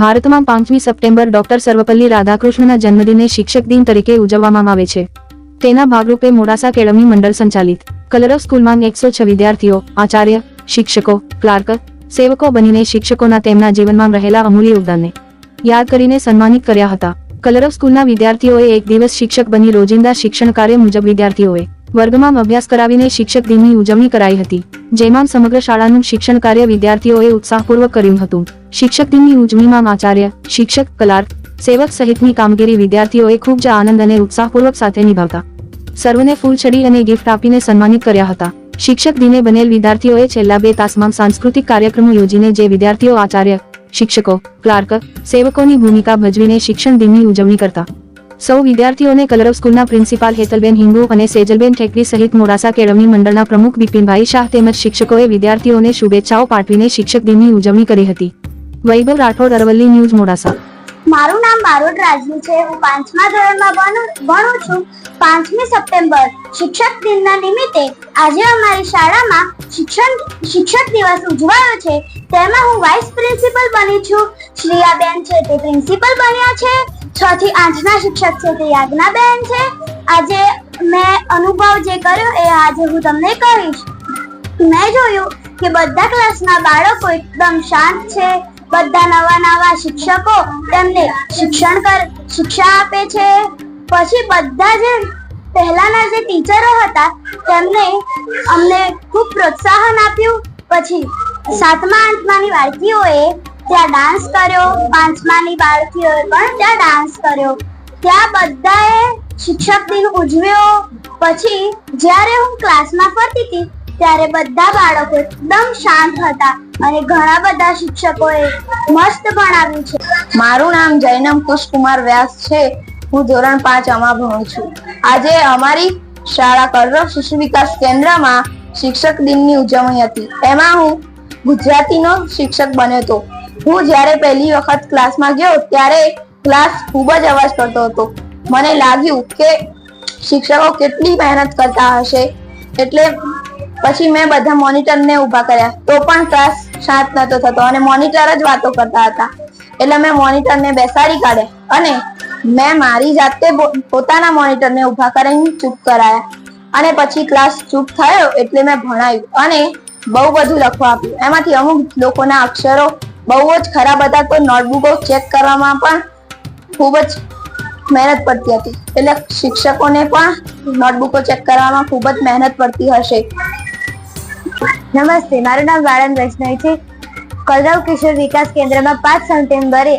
ભારતમાં પાંચમી September doctor Sarvepalli રાધાકૃષ્ણના જન્મદિને શિક્ષક દિન તરીકે ઉજવવામાં આવે છે. તેના ભાગરૂપે મોડાસા કેળવણી મંડળ સંચાલિત. કલરવ સ્કૂલમાં એકસો છ વિદ્યાર્થીઓ, આચાર્ય, શિક્ષકો, ક્લાર્ક, સેવકો બનીને શિક્ષકોના તેમના જીવનમાં રહેલા અમૂલ્ય યોગદાનને યાદ કરીને સન્માનિત કર્યા હતા. કલરવ સ્કૂલના વિદ્યાર્થીઓએ એક દિવસ શિક્ષક બની રોજિંદા શિક્ષણ કાર્ય મુજબ વિદ્યાર્થીઓએ વર્ગમાં અભ્યાસ કરાવીને શિક્ષક દિનની ઉજવણી કરાઈ હતી, જેમાં સમગ્ર શાળાનું શિક્ષણ કાર્ય વિદ્યાર્થીઓએ ઉત્સાહપૂર્વક કર્યું હતું. શિક્ષક દિનની ઉજવણીમાં આચાર્ય, શિક્ષક કલાર્ક સેવક સહિતની કામગીરી વિદ્યાર્થીઓએ ખૂબ જ આનંદ અને ઉત્સાહપૂર્વક સાથે નિભાવતા. સર્વને ફૂલછડી અને ગિફ્ટ આપીને સન્માનિત કર્યા હતા. શિક્ષક દિને બનેલ વિદ્યાર્થીઓએ છેલ્લા બે તાસમાં સાંસ્કૃતિક કાર્યક્રમો યોજીને જે વિદ્યાર્થીઓ આચાર્ય, શિક્ષકો ક્લાર્ક સેવકોની ભૂમિકા ભજવીને શિક્ષણ દિનની ઉજવણી કરતા. સૌ વિદ્યાર્થીઓને કલરવ સ્કૂલના પ્રિન્સિપાલ હેતલબેન હિંગુ અને સેજલબેન ઠેકરી સહિત મોડાસા કેળવણી મંડળના પ્રમુખ બિપિનભાઈ શાહ તેમજ શિક્ષકોએ વિદ્યાર્થીઓને શુભેચ્છાઓ પાઠવીને શિક્ષક દિનની ઉજવણી કરી હતી. વૈભવ રાઠોડ અરવલ્લી ન્યૂઝ મોડાસા. મારું રાજવી છે. હું પાંચમા ધોરણમાં ભણું છું. પાંચમી સપ્ટેમ્બર, શિક્ષક દિનના નિમિત્તે આજે અમારી શાળામાં શિક્ષણ, શિક્ષક દિવસ ઉજવાયો છે. તેમાં હું વાઇસ પ્રિન્સિપલ બની છું. શ્રેયાબેન છે તે પ્રિન્સિપલ બન્યા છે. છ થી આઠના શિક્ષક છે તે યાજ્ઞાબેન છે. આજે મેં અનુભવ જે કર્યો એ આજે હું તમને કહીશ. મેં જોયું કે બધા ક્લાસના બાળકો એકદમ શાંત છે. બધા નવા નવા શિક્ષકો તેમને શિક્ષણ કર, શિક્ષા આપે છે. પછી બધા જે પહેલાના જે ટીચરો હતા, તેમને અમને ખૂબ પ્રોત્સાહન આપ્યું. પછી સાતમા, આઠમાની બાળકીઓએ ત્યાં ડાન્સ કર્યો. પાંચમાની બાળકીઓએ પણ ત્યાં ડાન્સ કર્યો. ત્યાં બધાએ શિક્ષક દિન ઉજવ્યો. પછી જ્યારે હું ક્લાસમાં ફરતી હતી ત્યારે બધા બાળકો એકદમ શાંત હતા અને ઘણા બધા શિક્ષકોએ મસ્ત ભણાવ્યું છે. મારું નામ જૈનમ કુશકુમાર વ્યાસ છે. હું ધોરણ પાંચ આમાં ભણું છું. આજે અમારી શાળા કલરવ શિશુ વિકાસ કેન્દ્રમાં શિક્ષક દિનની ઉજવણી હતી. એમાં હું ગુજરાતીનો શિક્ષક બન્યો હતો. હું જ્યારે પહેલી વખત ક્લાસમાં ગયો ત્યારે ક્લાસ ખૂબ જ અવાજ કરતો હતો. મને લાગ્યું કે શિક્ષકો કેટલી મહેનત કરતા હશે. એટલે પછી મેં બધા મોનિટરને ઊભા કર્યા. તો પણ ક્લાસ શાંત નતો થતો અને મોનિટર જ વાતો કરતા હતા. એટલે મેં મોનિટરને બેસાડી કાઢ્યા. અને મેં મારી જાતે પોતાના મોનિટરને ઊભા કરીને ચૂપ કરાયા. અને પછી ક્લાસ ચૂપ થયો એટલે મેં ભણાવ્યું. અને બહુ બધું લખવા આપ્યું. એમાંથી અમુક લોકોના અક્ષરો બહુ જ ખરાબ હતા. તો નોટબુકો ચેક કરવામાં પણ ખૂબ જ મહેનત પડતી હતી. એટલે શિક્ષકોને પણ નોટબુકો ચેક કરવામાં ખૂબ જ મહેનત પડતી હશે. નમસ્તે મારું નામ વાળંદ વૈષ્ણવ છે. કલરવ કિશોર વિકાસ કેન્દ્રમાં પાંચ સપ્ટેમ્બરે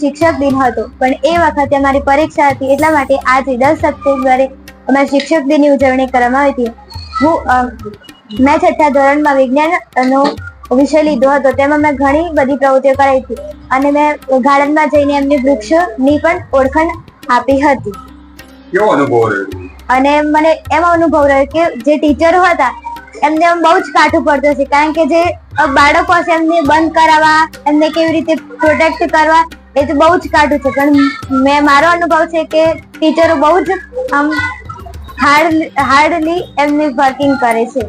શિક્ષક દિન હતો. પણ એ વખતે અમારી પરીક્ષા હતી એટલા માટે આજે દસ સપ્ટેમ્બરે અમારી શિક્ષક દિનની ઉજવણી કરવામાં આવી હતી. હું મેં છઠ્ઠા ધોરણમાં વિજ્ઞાનનો વિષય લીધો હતો તેમાં મેં ઘણી બધી પ્રવૃત્તિઓ કરાવી હતી. અને મેં ગાર્ડનમાં જઈને એમને વૃક્ષોની પણ ઓળખાણ આપી હતી. કેવો અનુભવ રહ્યો? અને મને એમ અનુભવ રહ્યો કે જે ટીચરો હતા એમને બહુ જ કાઠું પડતું હશે, કારણ કે જે બાળકો હશે એમને બંધ કરાવવા, એમને કેવી રીતે પ્રોટેક્ટ કરવા, એ તો બહુ જ કાઠું છે. પણ મેં, મારો અનુભવ છે કે ટીચરો બહુ જ, આમ હાર્ડ હાર્ડલી એમની વર્કિંગ કરે છે.